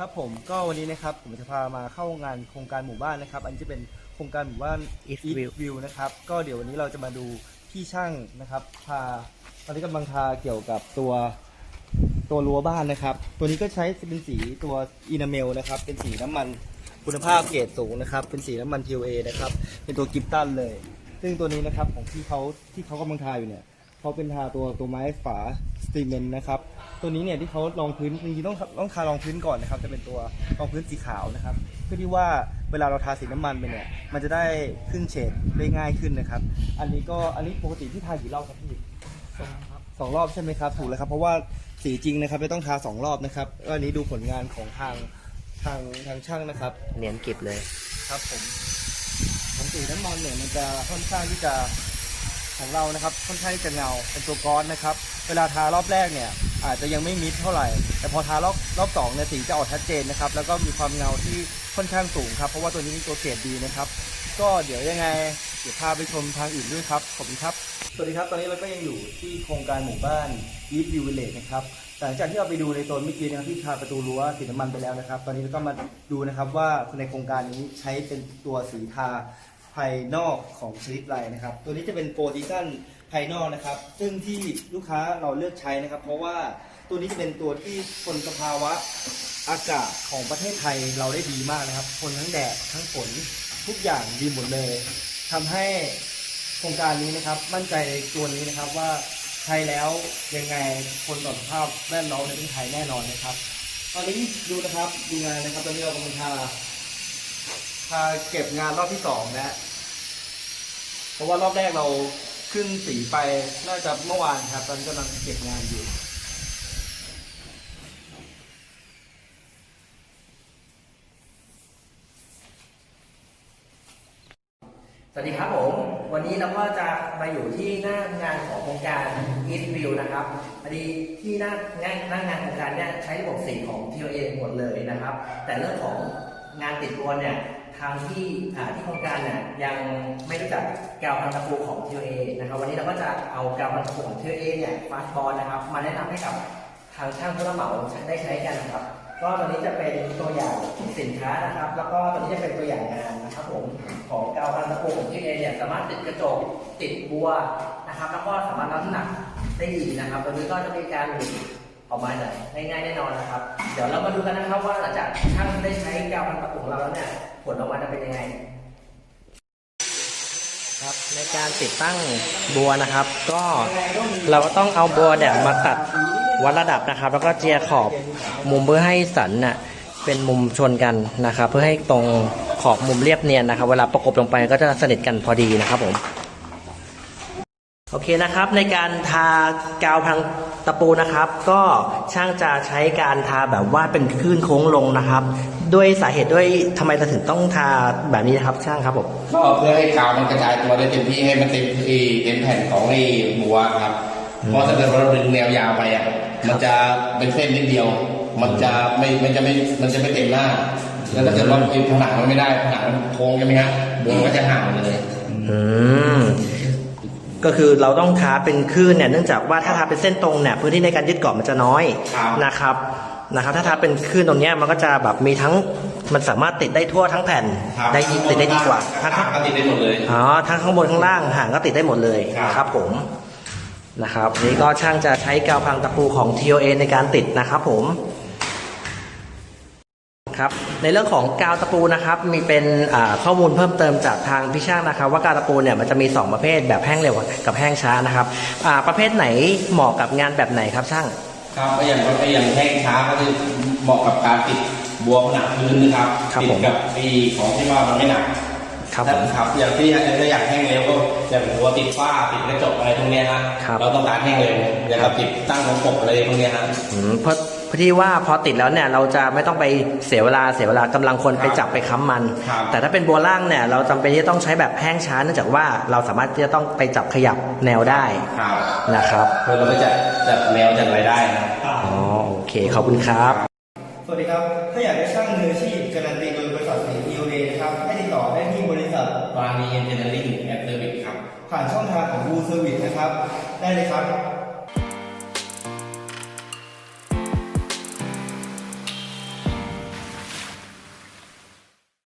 ครับผมก็วันนี้นะครับผมจะพามาเข้างานโครงการหมู่บ้านนะครับ อันนี้จะเป็นโครงการหมู่บ้าน East East View View นะครับก็เดี๋ยววันนี้เราจะมาดูที่ช่างนะครับพาตอนนี้กำลังทาเกี่ยวกับตัวตัวรั้วบ้านนะครับ ตัวนี้ก็ใช้เป็นสีตัวอินาเมลนะครับ เป็นสีน้ำมันคุณภาพเกรดสูงนะครับ เป็นสีน้ำมัน TOA นะครับ เป็นตัวกิฟตันเลย ซึ่งตัวนี้นะครับของที่เขาที่เขากำลังทาอยู่เนี่ยเขาเป็นทาตัวตัวไม้ฝาสตีเมนนะครับ ตัวนี้เนี่ยที่เขารองพื้นจริงๆต้องต้องทารองพื้นก่อนนะครับ จะเป็นตัวรองพื้นสีขาวนะครับ เพื่อที่ว่าเวลาเราทาสีน้ำมันไปเนี่ย มันจะได้ขึ้นเฉดได้ง่ายขึ้นนะครับ อันนี้ก็อันนี้ปกติที่ทากี่รอบครับพี่สองรอบใช่ไหมครับถูกแล้วครับเพราะว่าสีจริงนะครับจะต้องทาสองรอบนะครับก็อันนี้ดูผลงานของทางทางทางช่างนะครับ เนียนกิบเลยครับผมของสีน้ำมันเนี่ยมันจะค่อนข้างที่จะของเรานะครับค่อนข้างที่จะเงาเป็นตัวก้อนนะครับ เวลาทารอบแรกเนี่ย อาจจะยังไม่มิดเท่าไหร่ แต่พอทารอบรอบสองเนี่ยสีจะออกชัดเจนนะครับ แล้วก็มีความเงาที่ค่อนข้างสูงครับ เพราะว่าตัวนี้มีตัวเกรดดีนะครับ ก็เดี๋ยวยังไงเดี๋ยวพาไปชมทางอื่นด้วยครับ ขอบคุณครับ สวัสดีครับ ตอนนี้เราก็ยังอยู่ที่โครงการหมู่บ้าน East View Village นะครับ หลังจากที่เราไปดูในโซนเมื่อกี้นะครับที่ทาประตูรั้วสีน้ำมันไปแล้วนะครับ ตอนนี้เราก็มาดูนะครับว่าในโครงการนี้ใช้เป็นตัวสีทาภายนอกของชลิปไลนะครับ ตัวนี้จะเป็นโปรดิชั่น ภายนอกนะครับ ซึ่งที่ลูกค้าเราเลือกใช้นะครับ เพราะว่าตัวนี้จะเป็นตัวที่ทนสภาวะอากาศของประเทศไทยเราได้ดีมากนะครับทนทั้งแดดทั้งฝนทุกอย่างดีหมดเลยทำให้โครงการนี้นะครับ มั่นใจในตัวนี้นะครับว่าใช้แล้วยังไงคนต่อสภาพแวดล้อมในประเทศไทยแน่นอนนะครับ ตอนนี้ดูนะครับดูงานนะครับตอนนี้เรากำลังทาทาเก็บงานรอบที่สองนะ เพราะว่ารอบแรกเรา ขึ้นสีไปน่าจะเมื่อวานครับตอนนี้กำลังเก็บงานอยู่ สวัสดีครับผม วันนี้เราก็จะมาอยู่ที่หน้างานของโครงการ East View นะครับพอดีที่หน้างานหน้างานโครงการเนี่ยใช้ระบบสีของ TOA หมดเลยนะครับ แต่เรื่องของ งานติดตัวเนี่ยทางที่ที่โครงการเนี่ยยังไม่รู้จักกาวพันตะปูของ TOA นะครับวันนี้เราก็จะเอากาวพันตะปูของ TOA เนี่ยฟาสบอลนะครับมาแนะนำให้กับทางช่างผู้รับเหมาได้ใช้กันนะครับ ก็ตอนนี้จะเป็นตัวอย่างสินค้านะครับ แล้วก็ตอนนี้จะเป็นตัวอย่างงานนะครับผมของกาวพันตะปูของทีเอเนี่ยสามารถติดกระจกติดบัวนะครับ แล้วก็สามารถรับน้ำหนักได้ดีนะครับตัวนี้ก็จะมีการ ออกมาแบบง่ายๆแน่นอนนะครับ เดี๋ยวเรามาดูกันนะครับว่าหลังจากช่างได้ใช้กาวพันตะปูของเราแล้วเนี่ยผลออกมาจะเป็นยังไง ครับในการติดตั้งบัวนะครับ ก็เราก็ต้องเอาบัวเนี่ยมาตัดวัดระดับนะครับ แล้วก็เจียขอบมุมเพื่อให้สันน่ะเป็นมุมชนกันนะครับ เพื่อให้ตรงขอบมุมเรียบเนียนนะครับ เวลาประกบลงไปก็จะสนิทกันพอดีนะครับผม โอเคนะครับในการทากาวพังตะปูนะครับ ก็ช่างจะใช้การทาแบบว่าเป็นคลื่นโค้งลงนะครับ ด้วยสาเหตุด้วยทำไมเราถึงต้องทาแบบนี้นะครับช่างครับผมก็เพื่อให้กาวมันกระจายตัวได้เต็มที่ให้มันเต็มที่เต็มแผ่นของไอ้บัวครับเพราะถ้าเกิดว่าเราดึงแนวยาวไปอะมันจะเป็นเส้นนิดเดียว มันจะไม่มันจะไม่มันจะไม่เต็มหน้าแล้วถ้าเกิดว่าไอ้ผนังมันไม่ได้ผนังมันโค้งใช่ไหมฮะบัวมันก็จะห่างเลยอืม ก็คือเราต้องทาเป็นคลื่นเนี่ยเนื่องจากว่าถ้าทาเป็นเส้นตรงเนี่ยพื้นที่ในการยึดเกาะมันจะน้อยครับนะครับนะครับ ถ้าทาเป็นคลื่นตรงเนี้ยมันก็จะแบบมีทั้งมันสามารถติดได้ทั่วทั้งแผ่นครับได้ติดได้ดีกว่าทั้งข้างก็ติดได้หมดเลย อ๋อทั้งข้างบนข้างล่างห่างก็ติดได้หมดเลยครับ ครับผมนะครับนี่ก็ช่างจะใช้กาวพังตะปูของ TOA ในการติดนะครับผม ครับในเรื่องของกาวตะปูนะครับมีเป็นอ่าข้อมูลเพิ่มเติมจากทางพี่ช่างนะครับ ว่ากาวตะปูเนี่ยมันจะมี 2 ประเภทแบบแห้งเร็วกับแห้งช้านะครับอ่าประเภทไหนเหมาะกับงานแบบไหนครับช่างครับไอ้อย่างไอ้อย่างแห้งช้าก็จะเหมาะกับการติดบัวผนังพื้นนะครับครับติผดมกับไอ้ของที่ว่ามันไม่หนัก ครับผมครับอย่างที่ถ้าอยากแห้งเร็วก็อย่างหัวติดฝ้าติดกระจกอะไรพวกเนี้ยฮะครับเราต้องการแห้งเร็วอย่างกับติดตั้งของปกอะไรพวกเนี้ยฮะอืมเพราะเพราะที่ว่าพอติดแล้วเนี่ยเราจะไม่ต้องไปเสียเวลาเสียเวลากำลังคนไปจับไปค้ำมันครับแต่ถ้าเป็นบัวล่างเนี่ยเราจำเป็นที่จะต้องใช้แบบแห้งช้าเนื่องจากว่าเราสามารถที่จะต้องไปจับขยับแนวได้ครับนะครับเพื่อเราไปจัดจัดแนวจัดอะไรได้นะอ๋อโอเคขอบคุณครับ สวัสดีครับ ถ้าอยากได้ช่างมืออาชีพการันตีโดยบริษัทสี TOA นะครับ ให้ติดต่อได้ที่บ ทบาร์นีเอนจิเนียริ่งแอดเซอร์วิสครับผ่านช่องทางของ Blue Service นะครับ ได้เลยครับ